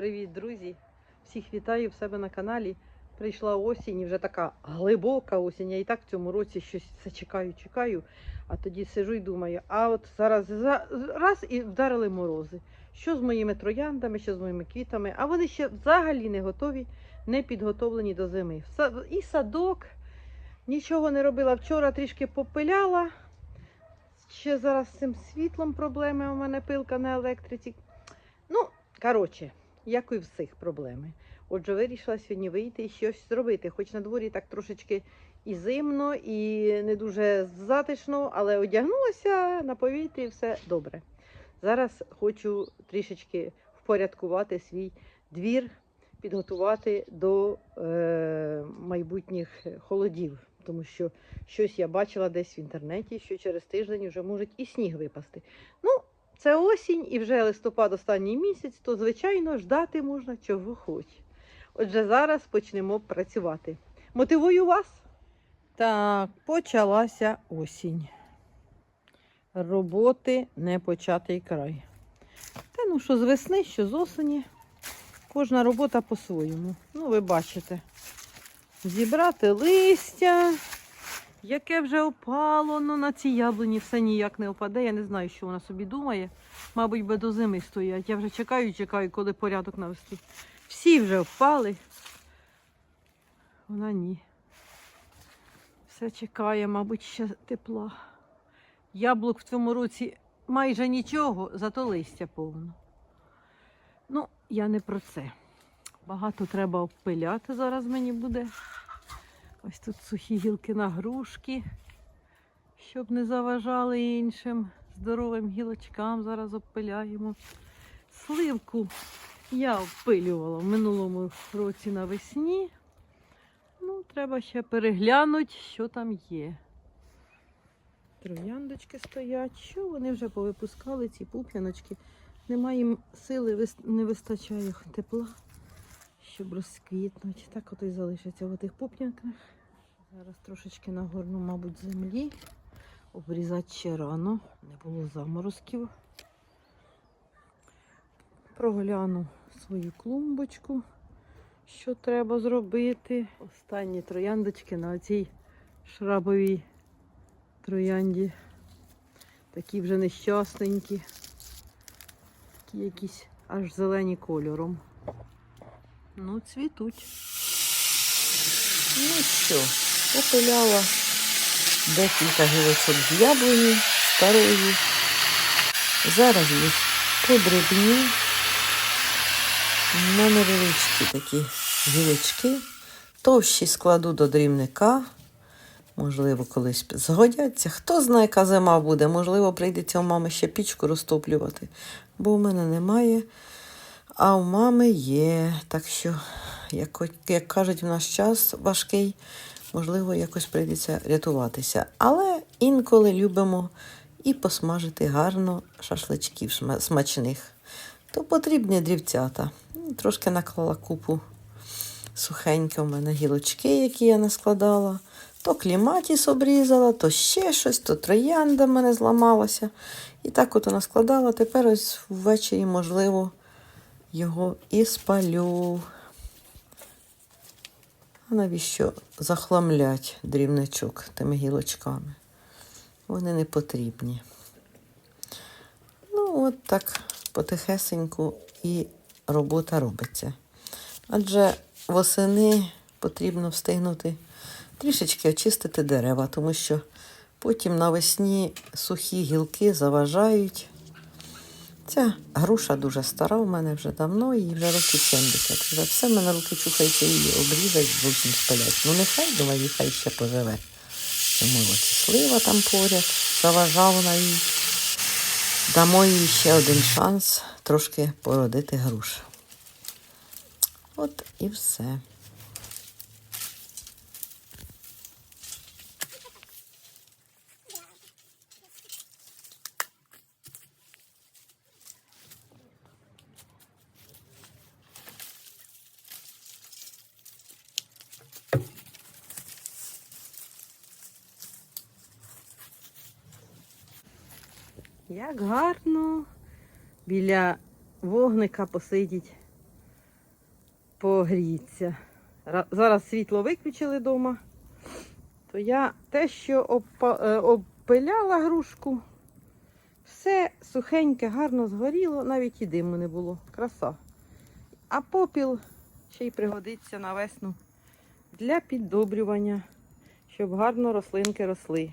Привіт, друзі! Всіх вітаю в себе на каналі. Прийшла осінь, і вже така глибока осінь. Я і так в цьому році щось все чекаю, чекаю. А тоді сижу і думаю, а от зараз за, раз і вдарили морози. Що з моїми трояндами, що з моїми квітами, а вони ще взагалі не готові, не підготовлені до зими. І садок, нічого не робила. Вчора трішки попиляла. Ще зараз з цим світлом проблеми. У мене пилка на електриці. Ну, коротше, як і всіх проблеми. Отже, вирішила сьогодні вийти і щось зробити. Хоч на дворі так трошечки і зимно, і не дуже затишно, але одягнулася на повітрі, все добре. Зараз хочу трішечки впорядкувати свій двір, підготувати до е, майбутніх холодів. Тому що щось я бачила десь в інтернеті, що через тиждень вже може і сніг випасти. Ну, це осінь і вже листопад останній місяць, то, звичайно, ждати можна чого хоч. Отже, зараз почнемо працювати. Мотивую вас. Так, почалася осінь. Роботи не початий край. Та ну що з весни, що з осені. Кожна робота по-своєму. Ну, ви бачите. Зібрати листя, яке вже опало, ну на цій яблуні все ніяк не опаде. Я не знаю, що вона собі думає. Мабуть, би до зими стоять. Я вже чекаю, чекаю, коли порядок навести. Всі вже впали. Вона ні. Все чекає, мабуть, ще тепла. Яблук в цьому році майже нічого, зато листя повно. Ну, я не про це. Багато треба обпиляти зараз мені буде. Ось тут сухі гілки на грушки, щоб не заважали іншим здоровим гілочкам. Зараз обпиляємо. Сливку я обпилювала в минулому році навесні. Ну, треба ще переглянути, що там є. Трояндочки стоять. Що вони вже повипускали, ці пуп'яночки. Немає їм сили, не вистачає тепла, щоб розквітнути. Так от і залишиться в тих пуп'янках. Зараз трошечки нагорну, мабуть, землі. Обрізати ще рано, не було заморозків. Прогляну свою клумбочку, що треба зробити. Останні трояндочки на цій шрабовій троянді. Такі вже нещасненькі. Такі якісь аж зелені кольором. Ну, цвітуть. Ну що, попиляла декілька гілочок з яблуні старої. Зараз їх подрібні. На невеличкі такі гілочки. Товщі складу до дрібника. Можливо, колись згодяться. Хто знає, яка зима буде. Можливо, прийдеться у мами ще пічку розтоплювати, бо у мене немає. А у мами є. Так що, як, як кажуть, в наш час важкий, можливо, якось прийдеться рятуватися. Але інколи любимо і посмажити гарно шашличків смачних. То потрібні дрівцята. Трошки наклала купу сухеньке у мене гілочки, які я наскладала. То кліматіс обрізала, то ще щось, то троянда в мене зламалася. І так от вона складала. Тепер ось ввечері, можливо, його і спалю. А навіщо захламлять дрібничок тими гілочками? Вони не потрібні. Ну, от так потихесеньку і робота робиться. Адже восени потрібно встигнути трішечки очистити дерева, тому що потім навесні сухі гілки заважають. Ця груша дуже стара у мене вже давно, їй вже років 70. Вже все в мене руки чухаються її обрізать, зовсім спалять. Ну нехай, думаю, хай ще поживе. Цьому році слива там поряд, заважав на їй. Дамо їй ще один шанс трошки породити груш. От і все. Як гарно біля вогника посидіть, погріться. Зараз світло виключили вдома. То я те, що е, обпиляла грушку, все сухеньке, гарно згоріло, навіть і диму не було. Краса. А попіл ще й пригодиться на весну для піддобрювання, щоб гарно рослинки росли.